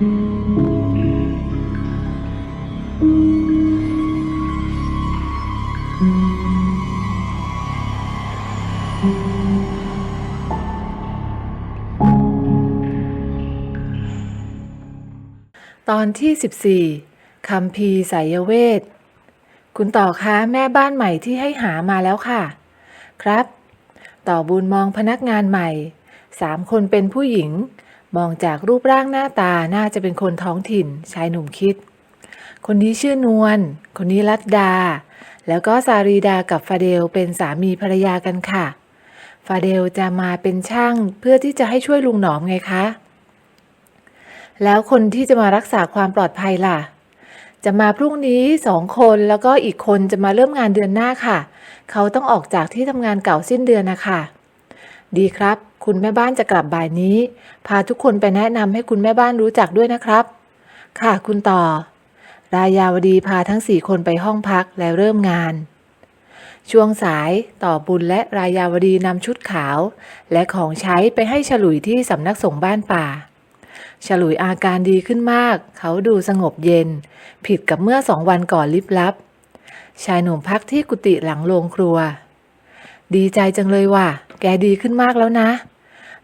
ตอนที่ 14คำพีสายเวท คุณต่อคะแม่บ้านใหม่ที่ให้หามาแล้วค่ะ ครับ ต่อบุญมองพนักงานใหม่ สามคนเป็นผู้หญิง มองจากรูปร่างหน้าตาน่าจะเป็นคนท้องถิ่นชายหนุ่มคิด คนนี้ชื่อนวล คนนี้รัตดา แล้วก็ซารีดากับฟาเดลเป็นสามีภรรยากันค่ะ ฟาเดลจะมาเป็นช่างเพื่อที่จะให้ช่วยลุงหนอมไงคะ แล้วคนที่จะมารักษาความปลอดภัยล่ะ จะมาพรุ่งนี้สองคนแล้วก็อีกคนจะมาเริ่มงานเดือนหน้าค่ะ เขาต้องออกจากที่ทำงานเก่าสิ้นเดือนนะคะ ดีครับ คุณแม่บ้านจะกลับบ่ายนี้ พาทุกคนไปแนะนำให้คุณแม่บ้านรู้จักด้วยนะครับ ค่ะคุณต่อ รายาวดีพาทั้งสี่คนไปห้องพักแล้วเริ่มงาน ช่วงสายต่อบุญและรายาวดีนำชุดขาว และของใช้ไปให้ฉลุยที่สำนักสงฆ์บ้านป่า ฉลุยอาการดีขึ้นมาก เขาดูสงบเย็น ผิดกับเมื่อสองวันก่อนลิบลับ ชายหนุ่มพักที่กุฏิหลังโรงครัว ดีใจจังเลยว่ะ แกดีขึ้นมากแล้วนะ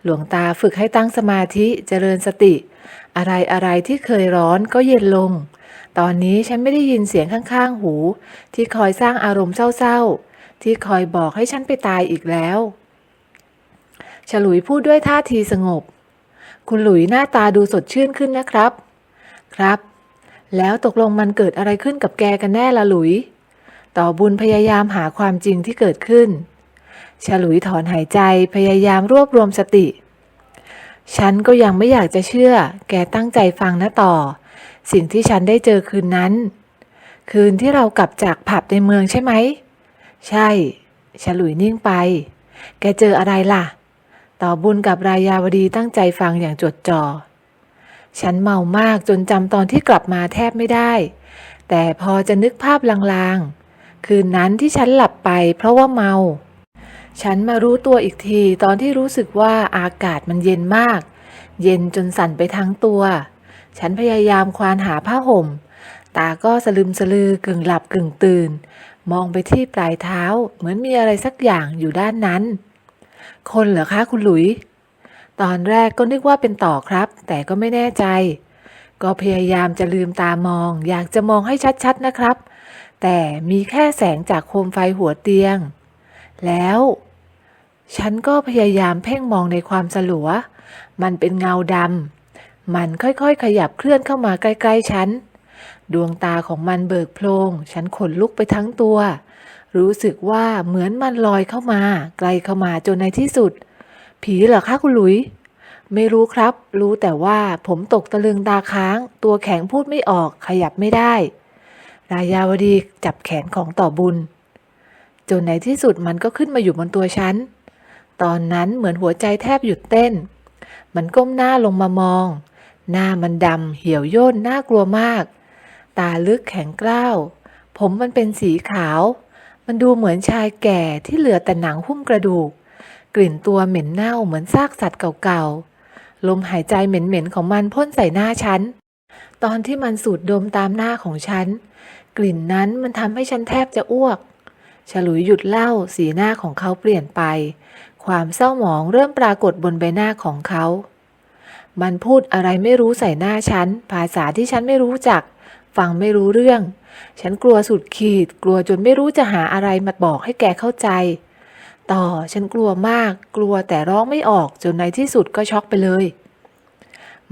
หลวงตาฝึกให้ตั้งสมาธิเจริญสติ อะไรอะไรที่เคยร้อนก็เย็นลง ตอนนี้ฉันไม่ได้ยินเสียงข้างๆหู ที่คอยสร้างอารมณ์เศร้าๆ ที่คอยบอกให้ฉันไปตายอีกแล้ว ฉลุยพูดด้วยท่าทีสงบ คุณหลุยหน้าตาดูสดชื่นขึ้นนะครับ ครับ แล้วตกลงมันเกิดอะไรขึ้นกับแกกันแน่ละหลุย ต่อบุญพยายามหาความจริงที่เกิดขึ้น ฉลุยถอนหายใจพยายามรวบรวมสติ ฉันก็ยังไม่อยากจะเชื่อ แกตั้งใจฟังนะต่อ สิ่งที่ฉันได้เจอคืนนั้น คืนที่เรากลับจากผับในเมืองใช่ไหม ใช่ ฉลุยนิ่งไป แกเจออะไรล่ะ ต่อบุญกับรายาวดีตั้งใจฟังอย่างจดจ่อ ฉันเมามากจนจำตอนที่กลับมาแทบไม่ได้ แต่พอจะนึกภาพลางๆ คืนนั้นที่ฉันหลับไปเพราะว่าเมา ฉันมารู้ตัวอีกทีตอนที่รู้สึกว่าอากาศมันเย็นมาก เย็นจนสั่นไปทั้งตัว ฉันพยายามควานหาผ้าห่ม ตาก็สลึมสลือกึ่งหลับกึ่งตื่น มองไปที่ปลายเท้าเหมือนมีอะไรสักอย่างอยู่ด้านนั้น คนเหรอคะคุณหลุย ตอนแรกก็นึกว่าเป็นต่อครับ แต่ก็ไม่แน่ใจ ก็พยายามจะลืมตามอง อยากจะมองให้ชัดๆนะครับ แต่มีแค่แสงจากโคมไฟหัวเตียง แล้ว ฉันก็พยายามเพ่งมองในความสลัว มันเป็นเงาดำ มันค่อยๆ ขยับเคลื่อนเข้ามาใกล้ๆฉัน ดวงตาของมันเบิกโพลง ฉันขนลุกไปทั้งตัว รู้สึกว่าเหมือนมันลอยเข้ามา ไกลเข้ามาจนในที่สุด ผีเหรอคะคุณหลุย ไม่รู้ครับ รู้แต่ว่าผมตกตะลึงตาค้าง ตัวแข็งพูดไม่ออก ขยับไม่ได้ รายาวดีจับแขนของต่อบุญ จนในที่สุดมันก็ขึ้นมาอยู่บนตัวฉัน ตอนนั้นเหมือนหัวใจแทบหยุดเต้น มันก้มหน้าลงมามอง หน้ามันดำเหี่ยวย่นน่ากลัวมาก ตาลึกแข็งกร้าว ผมมันเป็นสีขาว มันดูเหมือนชายแก่ที่เหลือแต่หนังหุ้มกระดูก กลิ่นตัวเหม็นเน่าเหมือนซากสัตว์เก่าๆ ลมหายใจเหม็นๆของมันพ่นใส่หน้าฉัน ตอนที่มันสูดดมตามหน้าของฉัน กลิ่นนั้นมันทำให้ฉันแทบจะอ้วกฉลุยหยุดเล่าสีหน้าของเขาเปลี่ยนไป ความเศร้าหมองเริ่มปรากฏบนใบหน้าของเขา มันพูดอะไรไม่รู้ใส่หน้าฉัน ภาษาที่ฉันไม่รู้จัก ฟังไม่รู้เรื่อง ฉันกลัวสุดขีด กลัวจนไม่รู้จะหาอะไรมาบอกให้แกเข้าใจ ต่อฉันกลัวมาก กลัวแต่ร้องไม่ออกจนในที่สุดก็ช็อกไปเลย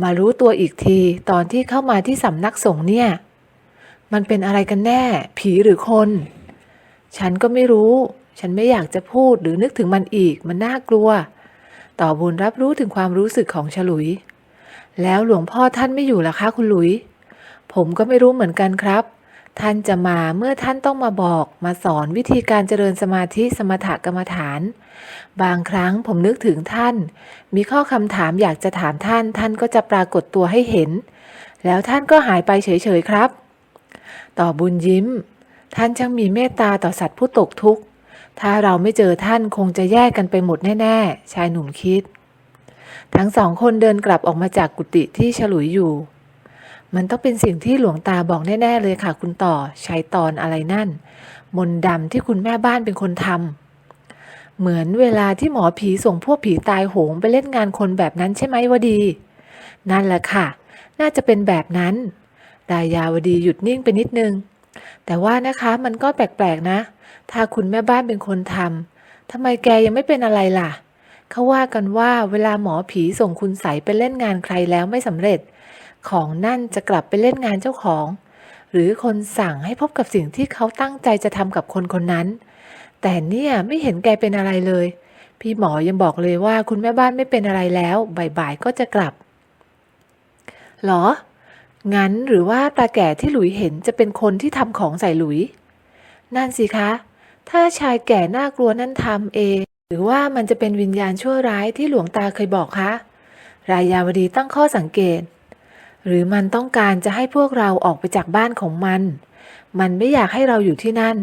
มารู้ตัวอีกทีตอนที่เข้ามาที่สำนักสงฆ์เนี่ย มันเป็นอะไรกันแน่ ผีหรือคน ฉันก็ไม่รู้ ฉันไม่อยากจะพูดหรือนึกถึงมันอีก มันน่ากลัว ต่อบุญรับรู้ถึงความรู้สึกของฉลุย แล้วหลวงพ่อท่านไม่อยู่ล่ะคะคุณหลุย ผมก็ไม่รู้เหมือนกันครับ ท่านจะมาเมื่อท่านต้องมาบอกมาสอนวิธีการเจริญสมาธิสมถกรรมฐาน บางครั้งผมนึกถึงท่าน มีข้อคำถามอยากจะถามท่าน ท่านก็จะปรากฏตัวให้เห็น แล้วท่านก็หายไปเฉยๆครับ ต่อบุญยิ้ม ท่านช่างมีเมตตาต่อสัตว์ผู้ตกทุกข์ ถ้าเราไม่เจอท่านคงจะแยกกันไปหมดแน่ ๆ ชายหนุ่มคิด ทั้งสองคนเดินกลับออกมาจากกุฏิที่ฉลุยอยู่ มันต้องเป็นสิ่งที่หลวงตาบอกแน่ ๆ เลยค่ะ คุณต่อใช้ตอนอะไรนั่น มนดำที่คุณแม่บ้านเป็นคนทำเหมือนเวลาที่หมอผีส่งพวกผีตายโหงไปเล่นงานคนแบบนั้นใช่ไหมวดี นั่นแหละค่ะ น่าจะเป็นแบบนั้นดายาวดีหยุดนิ่งไปนิดนึง แต่ว่านะคะมันก็แปลกๆนะ ถ้าคุณแม่บ้านเป็นคนทำทำไมแกยังไม่เป็นอะไรล่ะ เขาว่ากันว่าเวลาหมอผีส่งคุณใสไปเล่นงานใครแล้วไม่สำเร็จ ของนั่นจะกลับไปเล่นงานเจ้าของ หรือคนสั่งให้พบกับสิ่งที่เขาตั้งใจจะทำกับคนคนนั้น แต่เนี่ยไม่เห็นแกเป็นอะไรเลย พี่หมอยังบอกเลยว่าคุณแม่บ้านไม่เป็นอะไรแล้วบ่ายๆก็จะกลับหรอ งั้นหรือว่าตาแก่ที่หลุยเห็นจะเป็นคนที่ทำของใส่หลุย นั่นสิคะ ถ้าชายแก่น่ากลัวนั่นทำเอง หรือว่ามันจะเป็นวิญญาณชั่วร้ายที่หลวงตาเคยบอกคะ รายาวดีตั้งข้อสังเกต หรือมันต้องการจะให้พวกเราออกไปจากบ้านของมัน มันไม่อยากให้เราอยู่ที่นั่น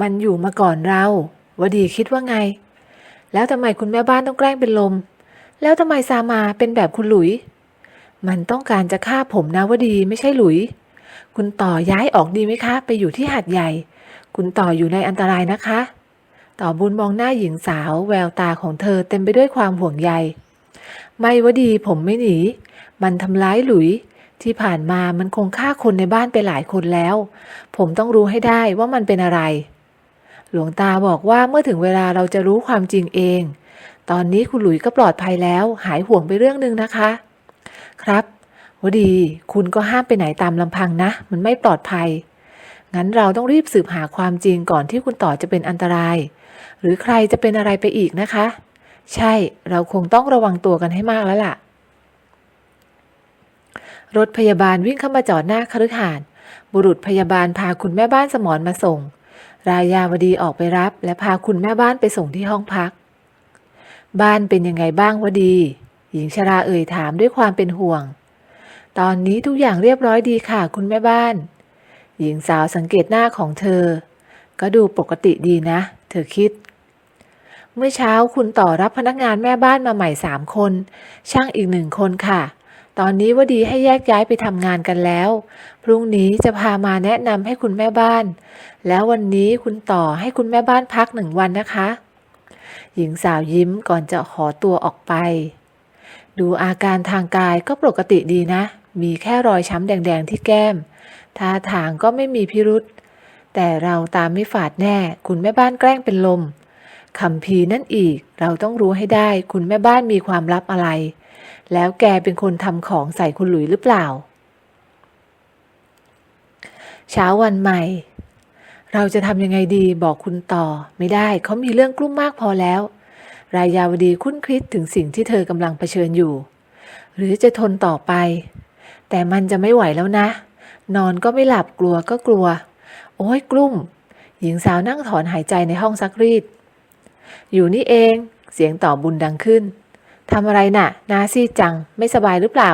มันอยู่มาก่อนเรา วดีคิดว่าไง แล้วทำไมคุณแม่บ้านต้องแกล้งเป็นลม แล้วทำไมซามาเป็นแบบคุณหลุย มันต้องการจะฆ่าผมนะวดีไม่ใช่หลุย คุณต่อย้ายออกดีไหมคะ ไปอยู่ที่หัดใหญ่ คุณต่ออยู่ในอันตรายนะคะ ต่อบุญมองหน้าหญิงสาวแววตาของเธอเต็มไปด้วยความห่วงใย ไม่วดีผมไม่หนี มันทำร้ายหลุย ที่ผ่านมามันคงฆ่าคนในบ้านไปหลายคนแล้ว ผมต้องรู้ให้ได้ว่ามันเป็นอะไร หลวงตาบอกว่าเมื่อถึงเวลาเราจะรู้ความจริงเอง ตอนนี้คุณหลุยก็ปลอดภัยแล้ว หายห่วงไปเรื่องหนึ่งนะคะ ครับวดี คุณก็ห้ามไปไหนตามลำพังนะ มันไม่ปลอดภัย งั้นเราต้องรีบสืบหาความจริงก่อนที่คุณต่อจะเป็นอันตราย หรือใครจะเป็นอะไรไปอีกนะคะ ใช่ เราคงต้องระวังตัวกันให้มากแล้วล่ะ รถพยาบาลวิ่งเข้ามาจอดหน้าคฤหาสน์บุรุษพยาบาลพาคุณแม่บ้านสมรมาส่ง รายาวดีออกไปรับ และพาคุณแม่บ้านไปส่งที่ห้องพัก บ้านเป็นยังไงบ้างวดี หญิงชราเอ่ยถามด้วยความเป็นห่วง ตอนนี้ทุกอย่างเรียบร้อยดีค่ะคุณแม่บ้าน หญิงสาวสังเกตหน้าของเธอ ก็ดูปกติดีนะ เธอคิด เมื่อเช้าคุณต่อรับพนักงานแม่บ้านมาใหม่สามคน ช่างอีกหนึ่งคนค่ะ ตอนนี้ว่าดีให้แยกย้ายไปทำงานกันแล้ว พรุ่งนี้จะพามาแนะนำให้คุณแม่บ้าน แล้ววันนี้คุณต่อให้คุณแม่บ้านพักหนึ่งวันนะคะ หญิงสาวยิ้มก่อนจะขอตัวออกไป ดูอาการทางกายก็ปกติดีนะ มีแค่รอยช้ำแดงๆที่แก้ม ท่าทางก็ไม่มีพิรุษ แต่เราตามไม่ฝาดแน่ คุณแม่บ้านแกล้งเป็นลมคำพีนั่นอีก เราต้องรู้ให้ได้ คุณแม่บ้านมีความลับอะไร แล้วแกเป็นคนทำของใส่คุณหลุยหรือเปล่า เช้าวันใหม่ เราจะทำยังไงดีบอกคุณต่อ ไม่ได้เขามีเรื่องกลุ้มมากพอแล้ว รายยาวดีคุ้นคิดถึงสิ่งที่เธอกำลังเผชิญอยู่ หรือจะทนต่อไป แต่มันจะไม่ไหวแล้วนะ นอนก็ไม่หลับกลัวก็กลัว โอ้ยกลุ้มหญิงสาวนั่งถอนหายใจในห้องซักรีด อยู่นี่เองเสียงต่อบุญดังขึ้นทำอะไรน่ะนาซีจังไม่สบายหรือเปล่า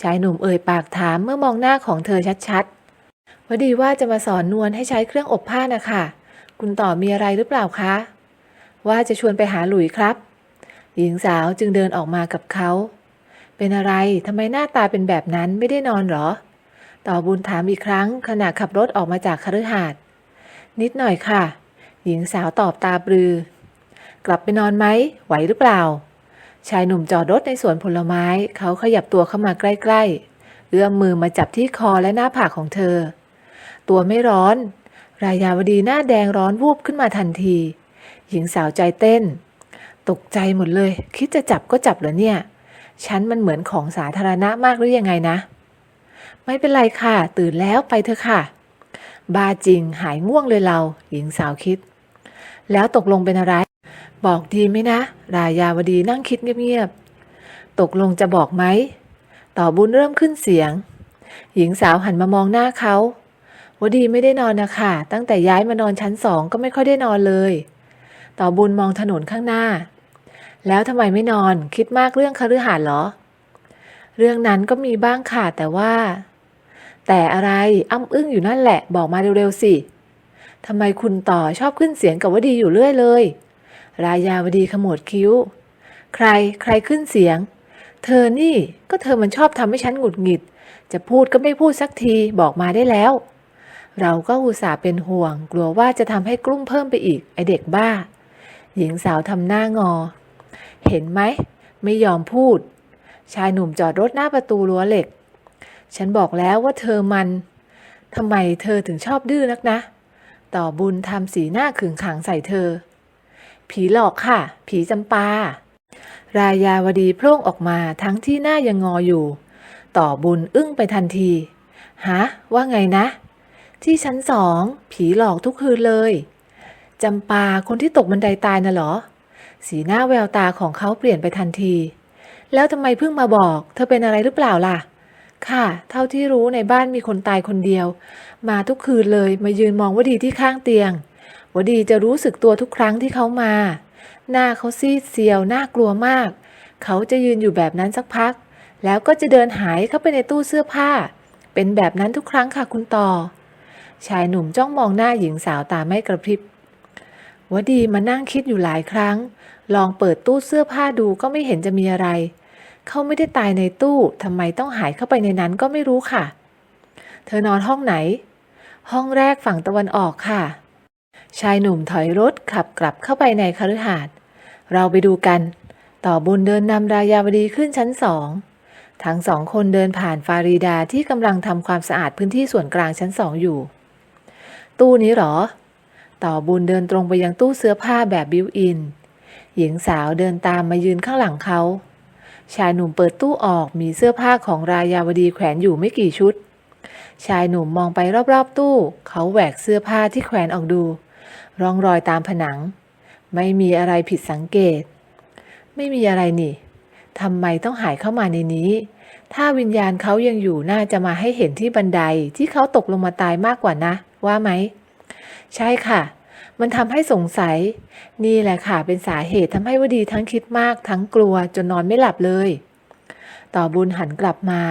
ชายหนุ่มเอ่ยปากถามเมื่อมองหน้าของเธอชัดๆพอดีว่าจะมาสอนนวลให้ใช้เครื่องอบผ้านะคะ คุณต่อมีอะไรหรือเปล่าคะ ว่าจะชวนไปหาหลุยครับ หญิงสาวจึงเดินออกมากับเขา เป็นอะไรทำไมหน้าตาเป็นแบบนั้นไม่ได้นอนหรอ ต่อบุญถามอีกครั้งขณะขับรถออกมาจากคฤหาสน์นิดหน่อยค่ะ หญิงสาวตอบตาปรือ กลับไปนอนไหมไหวหรือเปล่า ชายหนุ่มจอดรถในสวนผลไม้ เขาขยับตัวเข้ามาใกล้ๆเอื้อมมือมาจับที่คอและหน้าผากของเธอ ตัวไม่ร้อน รายาวดีหน้าแดงร้อนวูบขึ้นมาทันที หญิงสาวใจเต้น ตกใจหมดเลย คิดจะจับก็จับเหรอเนี่ย ฉันมันเหมือนของสาธารณะมากหรือยังไงนะ ไม่เป็นไรค่ะ ตื่นแล้วไปเถอะค่ะ บาจริงหายง่วงเลยเรา หญิงสาวคิด แล้วตกลงเป็นอะไร บอกดีไหมนะ รายาวดีนั่งคิดเงียบๆ ตกลงจะบอกไหม ต่อบุญเริ่มขึ้นเสียง หญิงสาวหันมามองหน้าเขาวดีไม่ได้นอนนะคะตั้งแต่ย้ายมานอนชั้นสองก็ไม่ค่อยได้นอนเลย ต่อบุญมองถนนข้างหน้า แล้วทำไมไม่นอนคิดมากเรื่องคฤหาสน์เหรอ เรื่องนั้นก็มีบ้างค่ะแต่ว่า แต่อะไรอ้ำอึ้งอยู่นั่นแหละบอกมาเร็วๆสิทำไมคุณต่อชอบขึ้นเสียงกับวดีอยู่เรื่อยเลย รายาวดีขมวดคิ้ว ใครใครขึ้นเสียง เธอนี่ก็เธอมันชอบทำให้ฉันหงุดหงิด จะพูดก็ไม่พูดสักทีบอกมาได้แล้ว เราก็อุตส่าห์เป็นห่วง กลัวว่าจะทำให้กลุ้มเพิ่มไปอีก ไอเด็กบ้า หญิงสาวทำหน้างอ เห็นไหม ไม่ยอมพูด ชายหนุ่มจอดรถหน้าประตูรั้วเหล็ก ฉันบอกแล้วว่าเธอมันทำไมเธอถึงชอบดื้อนักนะ ต่อบุญทำสีหน้าขึงขังใส่เธอ ผีหลอกค่ะ ผีจำปา รายาวดีโพล่งออกมาทั้งที่หน้ายังงออยู่ ต่อบุญอึ้งไปทันที ฮะ ว่าไงนะ ที่ชั้นสอง ผีหลอกทุกคืนเลย จำปาคนที่ตกบันไดตายน่ะเหรอ สีหน้าแววตาของเขาเปลี่ยนไปทันที แล้วทำไมเพิ่งมาบอก เธอเป็นอะไรหรือเปล่าล่ะ ค่ะ เท่าที่รู้ในบ้านมีคนตายคนเดียว มาทุกคืนเลยมายืนมองวดีที่ข้างเตียงวดีจะรู้สึกตัวทุกครั้งที่เขามา หน้าเขาซีดเซียวน่ากลัวมาก เขาจะยืนอยู่แบบนั้นสักพัก แล้วก็จะเดินหายเข้าไปในตู้เสื้อผ้า เป็นแบบนั้นทุกครั้งค่ะคุณต่อ ชายหนุ่มจ้องมองหน้าหญิงสาวตาไม่กระพริบ วดีมานั่งคิดอยู่หลายครั้ง ลองเปิดตู้เสื้อผ้าดูก็ไม่เห็นจะมีอะไร เขาไม่ได้ตายในตู้ทำไมต้องหายเข้าไปในนั้นก็ไม่รู้ค่ะ เธอนอนห้องไหน ห้องแรกฝั่งตะวันออกค่ะ ชายหนุ่มถอยรถขับกลับเข้าไปในคฤหาสน์เราไปดูกัน ต่อบุญเดินนำรายาวดีขึ้นชั้นสองทั้งสองคนเดินผ่านฟารีดาที่กำลังทำความสะอาดพื้นที่ส่วนกลางชั้นสองอยู่ ตู้นี้หรอ ต่อบุญเดินตรงไปยังตู้เสื้อผ้าแบบบิวอิน หญิงสาวเดินตามมายืนข้างหลังเขา ชายหนุ่มเปิดตู้ออกมีเสื้อผ้าของรายาวดีแขวนอยู่ไม่กี่ชุด ชายหนุ่มมองไปรอบๆตู้ เขาแหวกเสื้อผ้าที่แขวนออกดู ร่องรอยตามผนัง ไม่มีอะไรผิดสังเกต ไม่มีอะไรนี่ทำไมต้องหายเข้ามาในนี้ ถ้าวิญญาณเขายังอยู่น่าจะมาให้เห็นที่บันไดที่เขาตกลงมาตายมากกว่านะ ว่าไหม ใช่ค่ะ มันทำให้สงสัย นี่แหละค่ะ เป็นสาเหตุทำให้วดีทั้งคิดมากทั้งกลัวจนนอนไม่หลับเลย ต่อบุญหันกลับมา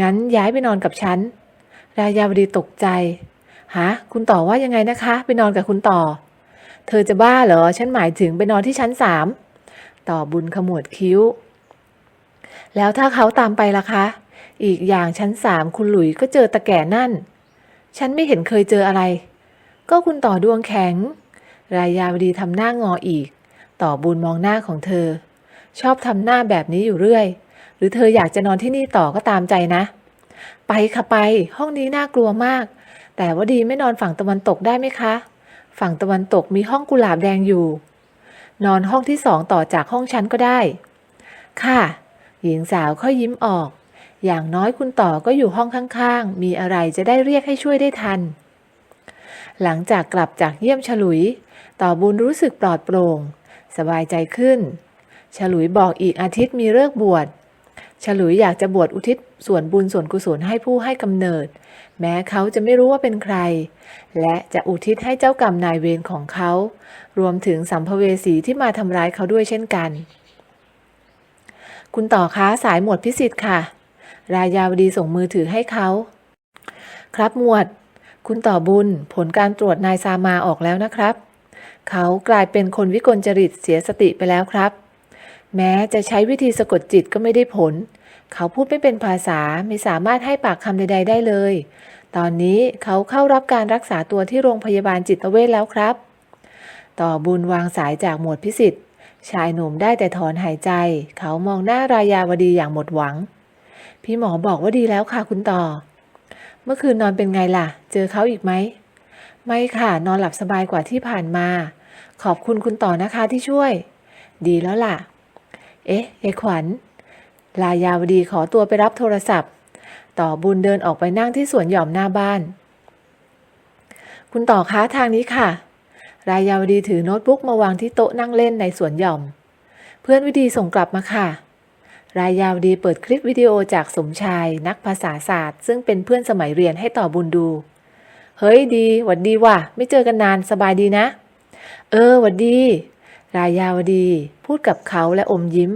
งั้นย้ายไปนอนกับฉัน รายาวดีตกใจฮะคุณต่อว่ายังไงนะคะ ไปนอนกับคุณต่อ เธอจะบ้าเหรอ ฉันหมายถึงไปนอนที่ชั้นสาม ต่อบุญขมวดคิ้ว แล้วถ้าเขาตามไปล่ะคะ อีกอย่างชั้นสามคุณหลุยก็เจอตะแก่นั่น ฉันไม่เห็นเคยเจออะไร ก็คุณต่อดวงแข็ง รายยาวดีทำหน้างออีก ต่อบุญมองหน้าของเธอ ชอบทำหน้าแบบนี้อยู่เรื่อย หรือเธออยากจะนอนที่นี่ต่อก็ตามใจนะ ไปค่ะไป ห้องนี้น่ากลัวมาก แต่ว่าดีไม่นอนฝั่งตะวันตกได้ไหมคะ ฝั่งตะวันตกมีห้องกุหลาบแดงอยู่ นอนห้องที่สองต่อจากห้องฉันก็ได้ ค่ะ หญิงสาวค่อยยิ้มออก อย่างน้อยคุณต่อก็อยู่ห้องข้างๆ มีอะไรจะได้เรียกให้ช่วยได้ทัน หลังจากกลับจากเยี่ยมฉลุย ต่อบุญรู้สึกปลอดโปร่ง สบายใจขึ้น ฉลุยบอกอีกอาทิตย์มีเลิกบวช ฉลุยอยากจะบวชอุทิศส่วนบุญส่วนกุศลให้ผู้ให้กำเนิด แม้เขาจะไม่รู้ว่าเป็นใคร และจะอุทิศให้เจ้ากรรมนายเวรของเขา รวมถึงสัมภเวสีที่มาทำร้ายเขาด้วยเช่นกัน คุณต่อค้าสายหมวดพิสิทธิ์ค่ะ รายาวดีส่งมือถือให้เขา ครับหมวด คุณต่อบุญผลการตรวจนายซามาออกแล้วนะครับ เขากลายเป็นคนวิกลจริตเสียสติไปแล้วครับ แม้จะใช้วิธีสะกดจิตก็ไม่ได้ผล เขาพูดไม่เป็นภาษาไม่สามารถให้ปากคำใด ๆ ได้เลย ตอนนี้เขาเข้ารับการรักษาตัวที่โรงพยาบาลจิตเวชแล้วครับ ต่อบุญวางสายจากหมวดพิสิทธิ์ชายหนุ่มได้แต่ถอนหายใจ เขามองหน้ารายาวดีอย่างหมดหวัง พี่หมอบอกว่าดีแล้วค่ะคุณต่อ เมื่อคืนนอนเป็นไงล่ะ เจอเขาอีกไหม ไม่ค่ะ นอนหลับสบายกว่าที่ผ่านมา ขอบคุณคุณต่อนะคะที่ช่วย ดีแล้วล่ะ เอ๊ะยายขวัญ ลายาวดีขอตัวไปรับโทรศัพท์ ต่อบุญเดินออกไปนั่งที่สวนหย่อมหน้าบ้าน คุณต่อค้าทางนี้ค่ะ รายาวดีถือโน้ตบุ๊กมาวางที่โต๊ะนั่งเล่นในสวนหย่อม เพื่อนวิดีส่งกลับมาค่ะ รายยาวดีเปิดคลิปวิดีโอจากสมชายนักภาษาศาสตร์ ซึ่งเป็นเพื่อนสมัยเรียนให้ต่อบุญดู เฮ้ยดีหวัดดีว่ะ ไม่เจอกันนานสบายดีนะ เออหวัดดี รายาวดี พูดกับเขาและอมยิ้ม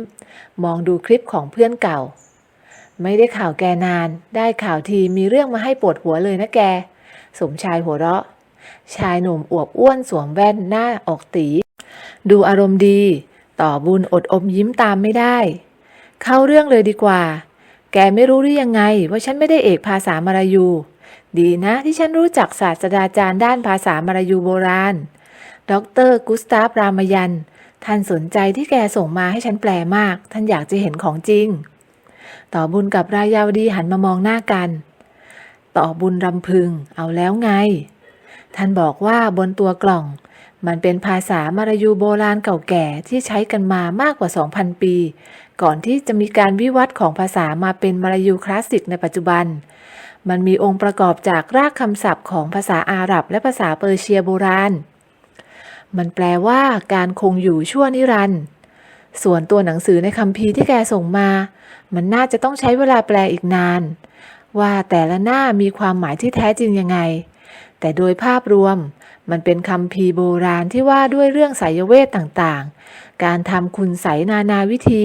มองดูคลิปของเพื่อนเก่า ไม่ได้ข่าวแกนาน ได้ข่าวทีมีเรื่องมาให้ปวดหัวเลยนะแก สมชายหัวเราะ ชายหนุ่มอวบอ้วนสวมแว่นหน้าออกตี ดูอารมณ์ดี ต่อบุญอดอมยิ้มตามไม่ได้ เข้าเรื่องเลยดีกว่า แกไม่รู้หรือยังไงว่าฉันไม่ได้เอกภาษามาลายู ดีนะที่ฉันรู้จักศาสตราจารย์ด้านภาษามาลายูโบราณ ดรกุสตาฟรามยัน ท่านสนใจที่แกส่งมาให้ฉันแปลมาก ท่านอยากจะเห็นของจริง ต่อบุญกับรายาวดีหันมามองหน้ากัน ต่อบุญรำพึง เอาแล้วไง ท่านบอกว่าบนตัวกล่องมันเป็นภาษามาลายูโบราณเก่าแก่ที่ใช้กันมามากกว่า 2,000 ปี ก่อนที่จะมีการวิวัฒน์ของภาษามาเป็นมลายูคลาสสิกในปัจจุบัน มันมีองค์ประกอบจากรากคำศัพท์ของภาษาอาหรับและภาษาเปอร์เซียโบราณ มันแปลว่าการคงอยู่ชั่วนิรันดร์ส่วนตัวหนังสือในคัมภีร์ที่แกส่งมา มันน่าจะต้องใช้เวลาแปลอีกนาน ว่าแต่ละหน้ามีความหมายที่แท้จริงยังไง แต่โดยภาพรวม มันเป็นคำพีร์โบราณที่ว่าด้วยเรื่องไสยเวทต่างๆ การทำคุณไสยนานาวิธี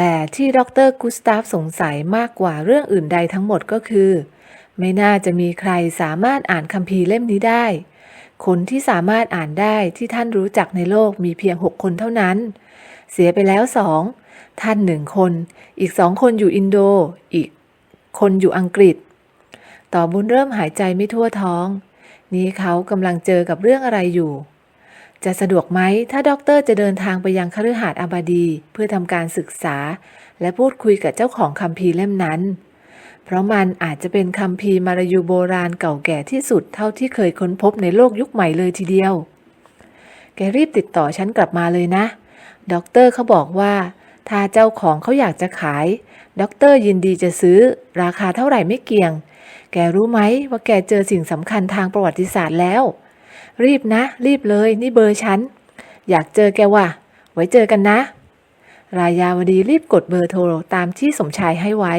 แต่ที่ดรกุสตาฟสงสัยมากกว่าเรื่องอื่นใดทั้งหมดก็คือ ไม่น่าจะมีใครสามารถอ่านคัมภีร์เล่มนี้ได้ คนที่สามารถอ่านได้ที่ท่านรู้จักในโลกมีเพียงหกคนเท่านั้น เสียไปแล้วสองท่านหนึ่งคน อีกสองคนอยู่อินโด อีกคนอยู่อังกฤษ ต่อบุญเริ่มหายใจไม่ทั่วท้อง นี่เขากำลังเจอกับเรื่องอะไรอยู่ จะสะดวกไหมถ้าด็อกเตอร์จะเดินทางไปยังคฤหาสน์อาบาดี เพื่อทำการศึกษา และพูดคุยกับเจ้าของคัมภีร์เล่มนั้น เพราะมันอาจจะเป็นคัมภีร์มารยูโบราณเก่าแก่ที่สุดเท่าที่เคยค้นพบในโลกยุคใหม่เลยทีเดียว แกรีบติดต่อฉันกลับมาเลยนะ ด็อกเตอร์เขาบอกว่า ถ้าเจ้าของเขาอยากจะขาย ด็อกเตอร์ยินดีจะซื้อ ราคาเท่าไหร่ไม่เกี่ยง แกรู้ไหมว่าแกเจอสิ่งสำคัญทางประวัติศาสตร์แล้ว รีบนะ รีบเลยนี่เบอร์ฉัน อยากเจอแกว่ะ ไว้เจอกันนะ รายาวดีรีบกดเบอร์โทรตามที่สมชายให้ไว้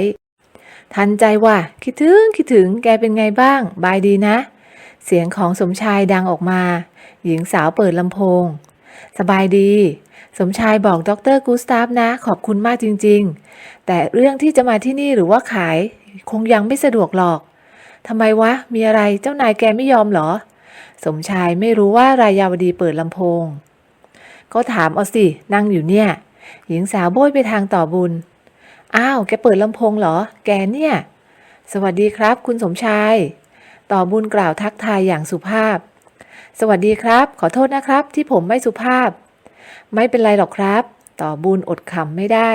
ทันใจว่ะ คิดถึงคิดถึงแกเป็นไงบ้าง บายดีนะ เสียงของสมชายดังออกมา หญิงสาวเปิดลำโพง สบายดี สมชายบอกดรกูสตาฟนะ ขอบคุณมากจริง ๆ แต่เรื่องที่จะมาที่นี่หรือว่าขาย คงยังไม่สะดวกหรอกทำไมวะ มีอะไรเจ้านายแกไม่ยอมเหรอ สมชายไม่รู้ว่ารายาวดีเปิดลำโพง ก็ถามเอาสิ นั่งอยู่เนี่ย หญิงสาวโบยไปทางต่อบุญ อ้าว แกเปิดลำโพงเหรอ แกเนี่ย สวัสดีครับ คุณสมชาย ต่อบุญกล่าวทักทายอย่างสุภาพ สวัสดีครับ ขอโทษนะครับ ที่ผมไม่สุภาพ ไม่เป็นไรหรอกครับ ต่อบุญอดขำไม่ได้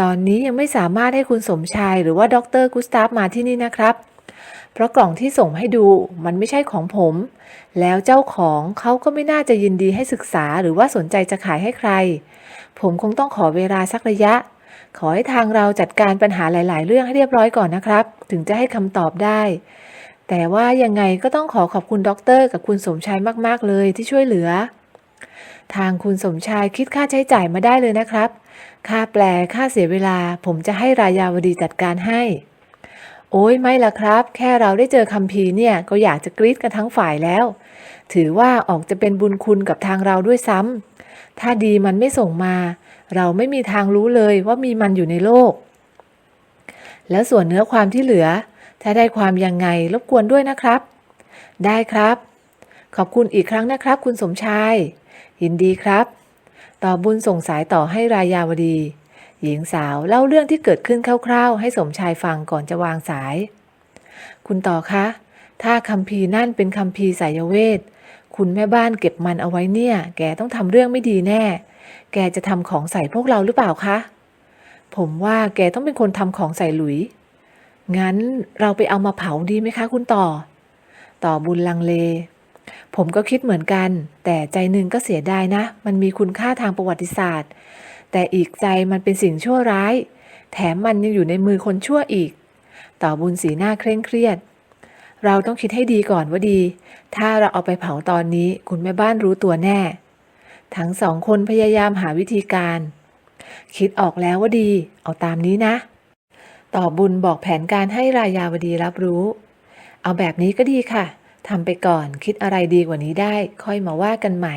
ตอนนี้ยังไม่สามารถให้คุณสมชายหรือว่าดรกุสตาฟมาที่นี่นะครับ เพราะกล่องที่ส่งให้ดูมันไม่ใช่ของผม แล้วเจ้าของเขาก็ไม่น่าจะยินดีให้ศึกษาหรือว่าสนใจจะขายให้ใคร ผมคงต้องขอเวลาสักระยะ ขอให้ทางเราจัดการปัญหาหลาย ๆ เรื่องให้เรียบร้อยก่อนนะครับ ถึงจะให้คำตอบได้ แต่ว่ายังไงก็ต้องขอขอบคุณด็อกเตอร์กับคุณสมชายมาก ๆ เลยที่ช่วยเหลือ ทางคุณสมชายคิดค่าใช้จ่ายมาได้เลยนะครับ ค่าแปลค่าเสียเวลา ผมจะให้รายาวดีจัดการให้ โอ้ยไม่ละครับ แค่เราได้เจอคัมภีร์เนี่ยก็อยากจะกรี๊ดกันทั้งฝ่ายแล้ว ถือว่าออกจะเป็นบุญคุณกับทางเราด้วยซ้ำถ้าดีมันไม่ส่งมา เราไม่มีทางรู้เลยว่ามีมันอยู่ในโลก แล้วส่วนเนื้อความที่เหลือ ถ้าได้ความยังไงรบกวนด้วยนะครับ ได้ครับ ขอบคุณอีกครั้งนะครับ คุณสมชายยินดีครับ ต่อบุญส่งสายต่อให้รายาวดี หญิงสาวเล่าเรื่องที่เกิดขึ้นคร่าวๆ ให้สมชายฟังก่อนจะวางสาย คุณต่อคะ ถ้าคัมภีนั่นเป็นคัมภีสายเวท คุณแม่บ้านเก็บมันเอาไว้เนี่ย แกต้องทำเรื่องไม่ดีแน่ แกจะทำของใส่พวกเราหรือเปล่าคะ ผมว่าแกต้องเป็นคนทำของใส่หลุย งั้นเราไปเอามาเผาดีไหมคะ คุณต่อ ต่อบุญลังเล ผมก็คิดเหมือนกัน แต่ใจหนึ่งก็เสียดายนะ มันมีคุณค่าทางประวัติศาสตร์ แต่อีกใจมันเป็นสิ่งชั่วร้าย แถมมันยังอยู่ในมือคนชั่วอีก ต่อบุญสีหน้าเคร่งเครียด เราต้องคิดให้ดีก่อนว่าดี ถ้าเราเอาไปเผาตอนนี้คุณแม่บ้านรู้ตัวแน่ ทั้งสองคนพยายามหาวิธีการ คิดออกแล้วว่าดี เอาตามนี้นะ ต่อบุญบอกแผนการให้รายาวดีรับรู้ เอาแบบนี้ก็ดีค่ะทำไปก่อนคิดอะไรดีกว่านี้ได้ ค่อยมาว่ากันใหม่